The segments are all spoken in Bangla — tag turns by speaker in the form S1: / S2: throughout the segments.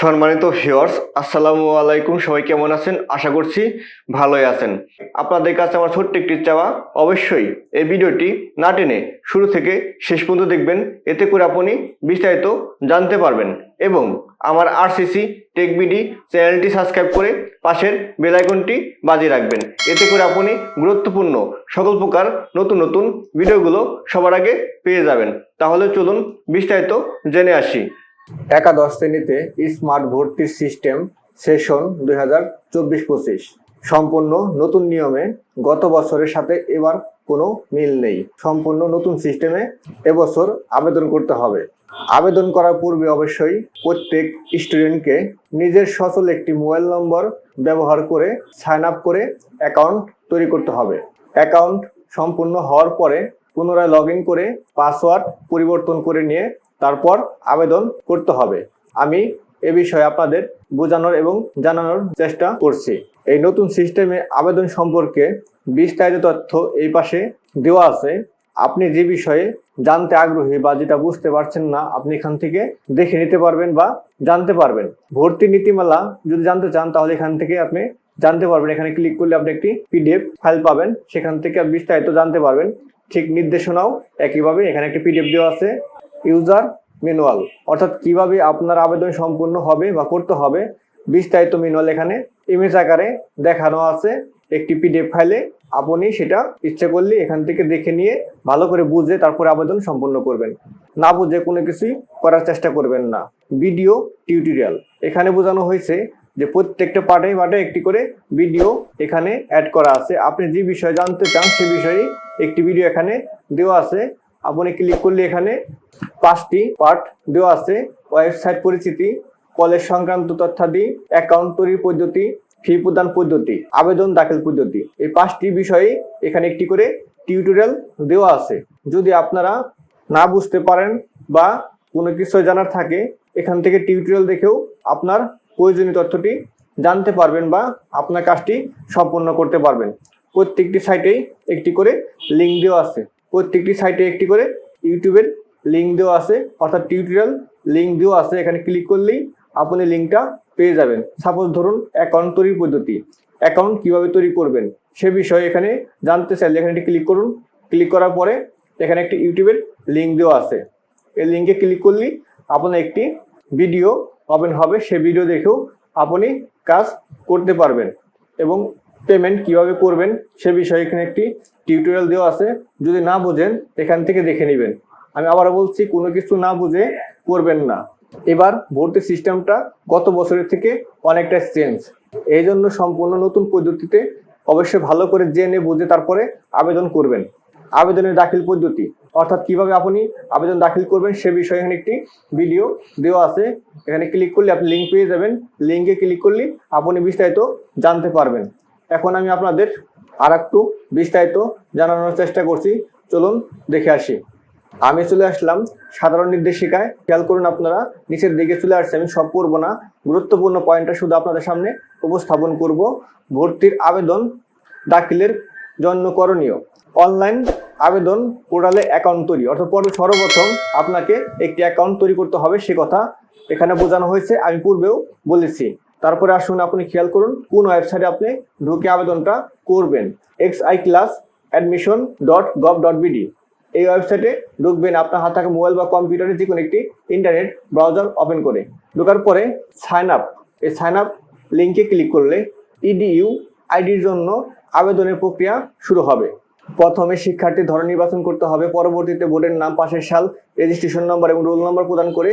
S1: সম্মানিত ভিউয়ার্স আসসালামু আলাইকুম। সবাই কেমন আছেন? আশা করছি ভালোই আছেন। আপনাদের কাছে আমার ছোট্ট একটি চাওয়া, অবশ্যই এই ভিডিওটি না টেনে শুরু থেকে শেষ পর্যন্ত দেখবেন। এতে করে আপনি বিস্তারিত জানতে পারবেন এবং আমার আরসিসি টেকবিডি চ্যানেলটি সাবস্ক্রাইব করে পাশের বেল আইকনটি বাজিয়ে রাখবেন। এতে করে আপনি গুরুত্বপূর্ণ সকল প্রকার নতুন নতুন ভিডিওগুলো সবার আগে পেয়ে যাবেন। তাহলে চলুন বিস্তারিত জেনে আসি।
S2: একাদশ শ্রেণীতে স্মার্ট ভর্তির সিস্টেম সেশন দুই হাজার চব্বিশ পঁচিশ। সম্পূর্ণ নতুন নিয়মে গত বছরের সাথে এবার কোনো মিল নেই। সম্পূর্ণ নতুন সিস্টেমে এবছর আবেদন করতে হবে। আবেদন করার পূর্বে অবশ্যই প্রত্যেক স্টুডেন্টকে নিজের সচল একটি মোবাইল নম্বর ব্যবহার করে সাইন আপ করে অ্যাকাউন্ট তৈরি করতে হবে। অ্যাকাউন্ট সম্পূর্ণ হওয়ার পরে পুনরায় লগ করে পাসওয়ার্ড পরিবর্তন করে নিয়ে তারপর আবেদন করতে হবে। আমি এ বিষয়ে আপনাদের বোঝানোর এবং জানানোর চেষ্টা করছি। এই নতুন সিস্টেমে আবেদন সম্পর্কে বিস্তারিত তথ্য এই পাশে দেওয়া আছে। আপনি যে বিষয়ে জানতে আগ্রহী বা যেটা বুঝতে পারছেন না, আপনি এখান থেকে দেখে নিতে পারবেন বা জানতে পারবেন। ভর্তি নীতিমালা যদি জানতে চান, তাহলে এখান থেকে আপনি জানতে পারবেন। এখানে ক্লিক করলে আপনি একটি পিডিএফ ফাইল পাবেন। সেখান থেকে বিস্তারিত জানতে পারবেন। ঠিক নির্দেশনাও একইভাবে এখানে একটি পিডিএফ দেওয়া আছে। User manual. অর্থাৎ কীভাবে আপনার আবেদন সম্পূর্ণ হবে বা করতে হবে, বিস্তারিত ম্যানুয়াল এখানে ইমেজ আকারে দেখানো আছে। একটি পিডিএফ ফাইলে আপনি সেটা ইচ্ছে করলে এখান থেকে দেখে নিয়ে ভালো করে বুঝে তারপরে আবেদন সম্পূর্ণ করবেন। না বুঝে কোনো কিছুই করার চেষ্টা করবেন না। Video tutorial. এখানে বোঝানো হয়েছে যে প্রত্যেকটা পার্টে পার্টে একটি করে ভিডিও এখানে অ্যাড করা আছে। আপনি যে বিষয়ে জানতে চান সে বিষয়ে একটি ভিডিও এখানে দেওয়া আছে। আপনি ক্লিক করলে এখানে পাঁচটি পার্ট দেওয়া আছে। ওয়েবসাইট পরিচিতি কলেজ সংক্রান্ত তথ্যাদি অ্যাকাউন্ট তৈরির পদ্ধতি ফি প্রদান পদ্ধতি, আবেদন দাখিল পদ্ধতি। এই পাঁচটি বিষয়ে এখানে একটি করে টিউটোরিয়াল দেওয়া আছে। যদি আপনারা না বুঝতে পারেন বা কোনো কিছু জানার থাকে, এখান থেকে টিউটোরিয়াল দেখেও আপনার প্রয়োজনীয় তথ্যটি জানতে পারবেন বা আপনার কাজটি সম্পন্ন করতে পারবেন। প্রত্যেকটি সাইটেই একটি করে লিঙ্ক দেওয়া আছে। প্রত্যেকটি সাইটে একটি করে ইউটিউবের লিঙ্ক দেওয়া আছে। অর্থাৎ টিউটোরিয়াল লিঙ্ক দেওয়া আছে। এখানে ক্লিক করলেই আপনি লিঙ্কটা পেয়ে যাবেন। সাপোজ ধরুন অ্যাকাউন্ট তৈরির পদ্ধতি। অ্যাকাউন্ট কীভাবে তৈরি করবেন? সে বিষয়ে এখানে জানতে চাইলে এখানে ক্লিক করুন। ক্লিক করার পরে এখানে একটি ইউটিউবের লিঙ্ক দেওয়া আছে। এই লিঙ্কে ক্লিক করলেই আপনার একটি ভিডিও ওপেন হবে। সে ভিডিও দেখেও আপনি কাজ করতে পারবেন এবং পেমেন্ট কীভাবে করবেন, সে বিষয়ে এখানে একটি টিউটোরিয়াল দেওয়া আছে। যদি না বোঝেন, এখান থেকে দেখে নেবেন। আমি আবার বলছি, কোনো কিছু না বুঝে করবেন না। এবার ভর্তি সিস্টেমটা গত বছরের থেকে অনেকটা চেঞ্জ এই জন্য সম্পূর্ণ নতুন পদ্ধতিতে অবশ্যই ভালো করে জেনে বুঝে তারপরে আবেদন করবেন। আবেদনের দাখিল পদ্ধতি। অর্থাৎ কীভাবে আপনি আবেদন দাখিল করবেন, সে বিষয়ে এখানে একটি ভিডিও দেওয়া আছে। এখানে ক্লিক করলে আপনি লিঙ্ক পেয়ে যাবেন। লিঙ্কে ক্লিক করলে আপনি বিস্তারিত জানতে পারবেন। এখন আমি আপনাদের আর একটু বিস্তারিত জানানোর চেষ্টা করছি। চলুন দেখে আসি। আমি চলে আসলাম সাধারণ নির্দেশিকায়। খেয়াল করুন আপনারা, নিচের দিকে চলে আসছে। আমি সব করব না। গুরুত্বপূর্ণ পয়েন্টটা শুধু আপনাদের সামনে উপস্থাপন করব। ভর্তির আবেদন দাখিলের জন্য করণীয়। অনলাইন আবেদন পোর্টালে অ্যাকাউন্ট তৈরি। অর্থাৎ পর- সর্বপ্রথম আপনাকে একটি অ্যাকাউন্ট তৈরি করতে হবে, সে কথা এখানে বোঝানো হয়েছে। আমি পূর্বেও বলেছি। তারপরে আসুন আপনি খেয়াল করুন কোন ওয়েবসাইটে আপনি ঢুকে আবেদনটা করবেন। X I class admission dot gov dot BD এই ওয়েবসাইটে ঢুকবেন, আপনার হাত থাকা মোবাইল বা কম্পিউটারে যে কোনো একটি ইন্টারনেট ব্রাউজার ওপেন করে। ঢোকার পরে সাইন আপ এই সাইন আপ লিঙ্কে ক্লিক করলে ইডিইউ আইডির জন্য আবেদনের প্রক্রিয়া শুরু হবে। প্রথমে শিক্ষার্থীর ধরন নির্বাচন করতে হবে, পরবর্তীতে বোর্ডের নাম পাশের সাল রেজিস্ট্রেশন নম্বর এবং রোল নম্বর প্রদান করে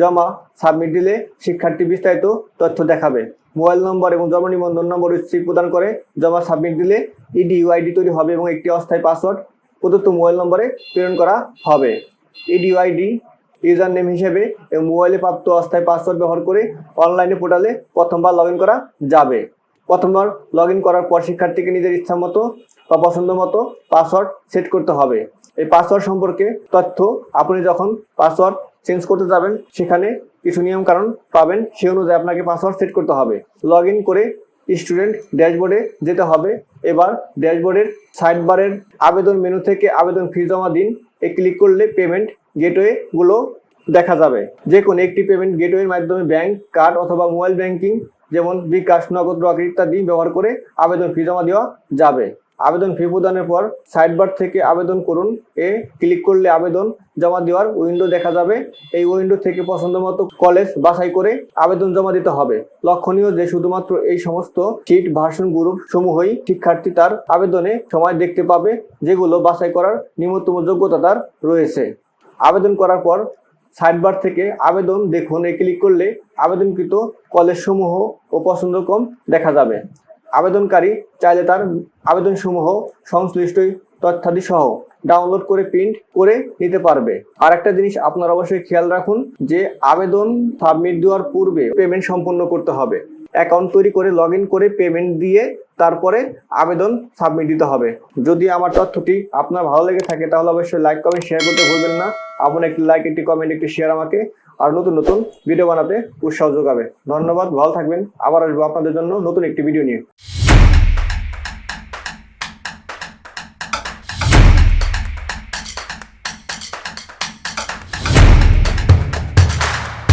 S2: জমা সাবমিট দিলে শিক্ষার্থী বিস্তারিত তথ্য দেখাবে। মোবাইল নম্বর এবং জন্ম নিবন্ধন নম্বর রিসিভ প্রদান করে জমা সাবমিট দিলে ইডিইউ আইডি তৈরি হবে এবং একটি অস্থায়ী পাসওয়ার্ড প্রদত্ত মোবাইল নম্বরে প্রেরণ করা হবে। ইডিইউ আইডি ইউজার নেম হিসেবে এবং মোবাইলে প্রাপ্ত অস্থায়ী পাসওয়ার্ড ব্যবহার করে অনলাইনে পোর্টালে প্রথমবার লগ করা যাবে। প্রথমবার লগ করার পর শিক্ষার্থীকে নিজের ইচ্ছা মতো বা পছন্দ মতো পাসওয়ার্ড সেট করতে হবে। এই পাসওয়ার্ড সম্পর্কে তথ্য আপনি যখন পাসওয়ার্ড চেঞ্জ করতে যাবেন, সেখানে কিছু নিয়ম কারণ পাবেন সে অনুযায়ী আপনাকে পাসওয়ার্ড সেট করতে হবে। লগ করে স্টুডেন্ট ড্যাশবোর্ডে যেতে হবে। এবার ড্যাশবোর্ডের সাইড বারের আবেদন মেনু থেকে আবেদন ফি জমা দিন। এ ক্লিক করলে পেমেন্ট গেটওয়ে গুলো দেখা যাবে। যে কোনো একটি পেমেন্ট গেটওয়ের মাধ্যমে ব্যাংক কার্ড অথবা মোবাইল ব্যাংকিং যেমন বিকাশ, নগদ রকেট ইত্যাদি ব্যবহার করে আবেদন ফি জমা দেওয়া যাবে। আবেদন ফি প্রদানের পর সাইড বার থেকে আবেদন করুন। এ ক্লিক করলে আবেদন জমা দেওয়ার উইন্ডো দেখা যাবে। এই উইন্ডো থেকে পছন্দ মতো কলেজ বাছাই করে আবেদন জমা দিতে হবে। লক্ষণীয় যে শুধুমাত্র এই সমস্ত সিট ভার্সন গ্রুপ সমূহই শিক্ষার্থী তার আবেদনে সময় দেখতে পাবে, যেগুলো বাছাই করার নিম্নতম যোগ্যতা তার রয়েছে। আবেদন করার পর সাইডবার থেকে আবেদন দেখুন। এ ক্লিক করলে আবেদনকৃত কলেজ সমূহ ও পছন্দ কম দেখা যাবে। আবেদনকারী চাইলে তার আবেদন সমূহ সংশ্লিষ্ট তথ্যাদি সহ ডাউনলোড করে প্রিন্ট করে নিতে পারবে। আর একটা জিনিস আপনারা অবশ্যই খেয়াল রাখুন, যে আবেদন সাবমিট দেওয়ার পূর্বে পেমেন্ট সম্পূর্ণ করতে হবে। অ্যাকাউন্ট তৈরি করে লগ করে পেমেন্ট দিয়ে তারপরে আবেদন সাবমিট দিতে হবে। যদি আমার তথ্যটি আপনার ভালো লেগে থাকে, তাহলে অবশ্যই লাইক, কমেন্ট শেয়ার করতে ভুলবেন না। আপনার একটি লাইক, একটি কমেন্ট একটি শেয়ার আমাকে আর নতুন নতুন ভিডিও বানাতে উৎসাহ যোগাবে। ধন্যবাদ, ভালো থাকবেন। আবার আসব আপনাদের জন্য নতুন একটি ভিডিও নিয়ে।